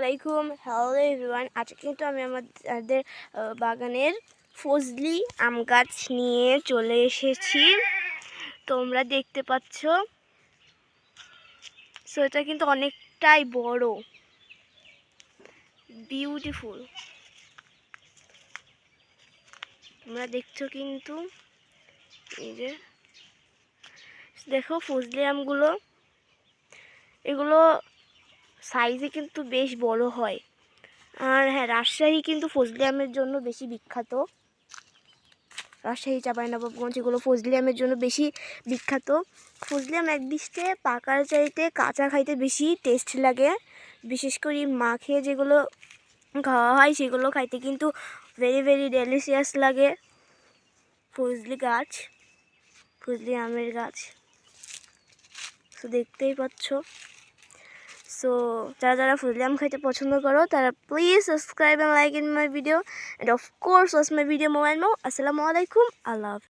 আলাইকুম। Hello everyone আজকে কিন্তু আমি আমাদের বাগানের ফজলি আম গাছ নিয়ে চলে এসেছি। তোমরা দেখতে পাচ্ছ। সো এটা কিন্তু অনেকটাই বড়। বিউটিফুল তোমরা দেখছ কিন্তু, এই যে, দেখো ফজলি আমগুলো। এগুলো সাইজে কিন্তু বেশ বড় হয়। আর হ্যাঁ রাজশাহী কিন্তু ফজলি আমের জন্য বেশি বিখ্যাত। রাজশাহী চাঁপাইনবাবগঞ্জ এগুলো ফজলি আমের জন্য বেশি বিখ্যাত। ফজলি আম একদিষ্টে পাকার চাইতে কাঁচা খাইতে বেশি টেস্ট লাগে। বিশেষ করে মাখে যেগুলো খাওয়া হয়, সেগুলো খাইতে কিন্তু ভেরি ভেরি ডেলিশিয়াস লাগে। ফজলি গাছ, ফজলি আমের গাছ। তো দেখতেই পাচ্ছ। সো যারা যারা ফজলি আম খাইতে পছন্দ করো, তারা please subscribe and like in my video and of course watch my video mobile মো আসসালামু আলাইকুম আল্লাহ